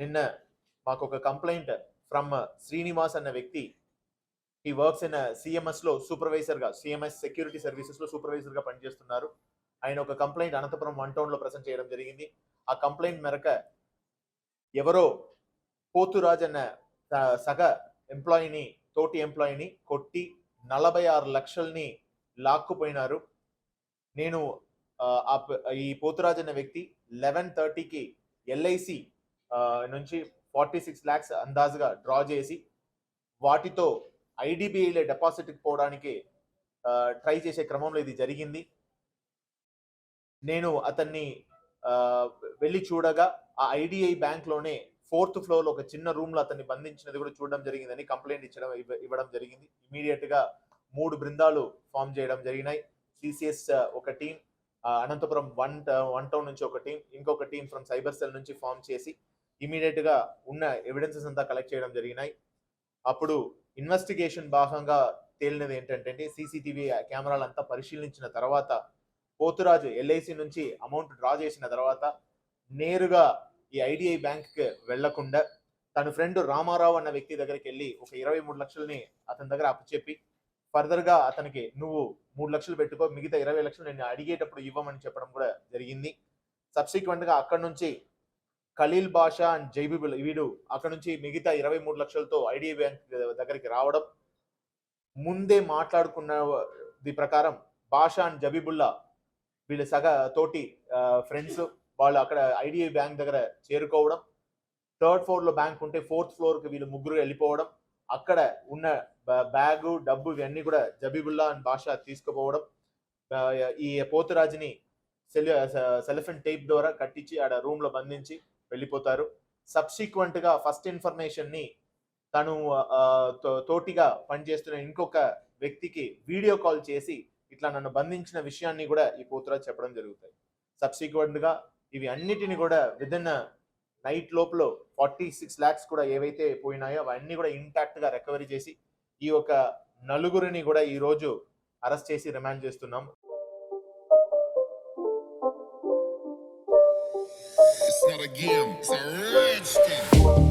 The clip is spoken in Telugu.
నిన్న మాకు ఒక కంప్లైంట్ ఫ్రమ్ శ్రీనివాస్ అన్న వ్యక్తి. ఈ వర్క్స్ ఇన్ సిఎంఎస్లో సూపర్వైజర్గా సిఎంఎస్ సెక్యూరిటీ సర్వీసెస్లో సూపర్వైజర్గా పనిచేస్తున్నారు. ఆయన ఒక కంప్లైంట్ అనంతపురం వన్ టౌన్లో ప్రజెంట్ చేయడం జరిగింది. ఆ కంప్లైంట్ మేరకు ఎవరో పోతురాజ్ అన్న సగ ఎంప్లాయీని తోటి ఎంప్లాయీని కొట్టి నలభై ఆరు లక్షల్ని లాక్కుపోయినారు. నేను ఈ పోతురాజ్ అనే వ్యక్తి లెవెన్ థర్టీకి ఎల్ఐసి నుంచి ఫార్టీ సిక్స్ ల్యాక్స్ అందాజుగా డ్రా చేసి వాటితో ఐడిబిఐలో డెపాజిట్కి పోవడానికి ట్రై చేసే క్రమంలో ఇది జరిగింది. నేను అతన్ని వెళ్ళి చూడగా ఆ ఐడిఐ బ్యాంక్లోనే ఫోర్త్ ఫ్లోర్లో ఒక చిన్న రూమ్లో అతన్ని బంధించినది కూడా చూడడం జరిగిందని కంప్లైంట్ ఇచ్చడం ఇవ్వ- ఇవ్వడం జరిగింది. ఇమీడియట్గా మూడు బృందాలు ఫామ్ చేయడం జరిగినాయి. సిసిఎస్ ఒక team Anantapur one one town నుంచి ఒక టీం ఇంకొక టీం ఫ్రమ్ సైబర్ సెల్ నుంచి ఫామ్ చేసి ఇమీడియట్గా ఉన్న ఎవిడెన్సెస్ అంతా కలెక్ట్ చేయడం జరిగినాయి. అప్పుడు ఇన్వెస్టిగేషన్ భాగంగా తేలినది ఏంటంటే సీసీటీవీ కెమెరాలు అంతా పరిశీలించిన తర్వాత పోతురాజు ఎల్ఐసి నుంచి అమౌంట్ డ్రా చేసిన తర్వాత నేరుగా ఈ ఐడిఐ బ్యాంక్కి వెళ్ళకుండా తన ఫ్రెండ్ రామారావు అన్న వ్యక్తి దగ్గరికి వెళ్ళి ఒక ఇరవై మూడు లక్షలని అతని దగ్గర అప్పచెప్పి ఫర్దర్గా అతనికి నువ్వు మూడు లక్షలు పెట్టుకో మిగతా ఇరవై లక్షలు నేను అడిగేటప్పుడు ఇవ్వమని చెప్పడం కూడా జరిగింది. సబ్సిక్వెంట్గా అక్కడి అక్కడ నుంచి ఖలీల్ బాషా అండ్ జైబిబుల్ వీడు అక్కడ నుంచి మిగతా ఇరవై మూడు లక్షలతో ఐడిఐ బ్యాంక్ దగ్గరికి రావడం ముందే మాట్లాడుకున్న ది ప్రకారం బాషా అండ్ జబీబుల్లా వీళ్ళ సగ తోటి ఫ్రెండ్స్ వాళ్ళు అక్కడ ఐడిఐ బ్యాంక్ దగ్గర చేరుకోవడం థర్డ్ ఫ్లోర్లో బ్యాంక్ ఉంటే ఫోర్త్ ఫ్లోర్కి వీళ్ళు ముగ్గురు వెళ్ళిపోవడం అక్కడ ఉన్న బ్యాగు డబ్బు ఇవన్నీ కూడా జబీబుల్లా అండ్ బాషా తీసుకుపోవడం ఈ పోతురాజుని సెల్ సెలిఫెన్ టేప్ ద్వారా కట్టించి ఆడ రూమ్లో బంధించి వెళ్ళిపోతారు. సబ్సిక్వెంట్గా ఫస్ట్ ఇన్ఫర్మేషన్ని తను తో- తోటిగా పనిచేస్తున్న ఇంకొక వ్యక్తికి వీడియో కాల్ చేసి ఇట్లా నన్ను బంధించిన విషయాన్ని కూడా ఈ పోతురాజు చెప్పడం జరుగుతాయి. సబ్సిక్వెంట్గా ఇవి అన్నిటిని కూడా విదిన్ నైట్ లోపల ఫార్టీ సిక్స్ ల్యాక్స్ కూడా ఏవైతే పోయినాయో అవన్నీ కూడా ఇంటాక్ట్గా రికవరీ చేసి ఈ యొక్క నలుగురిని కూడా ఈ రోజు అరెస్ట్ చేసి రిమాండ్ చేస్తున్నాం. again. It's a.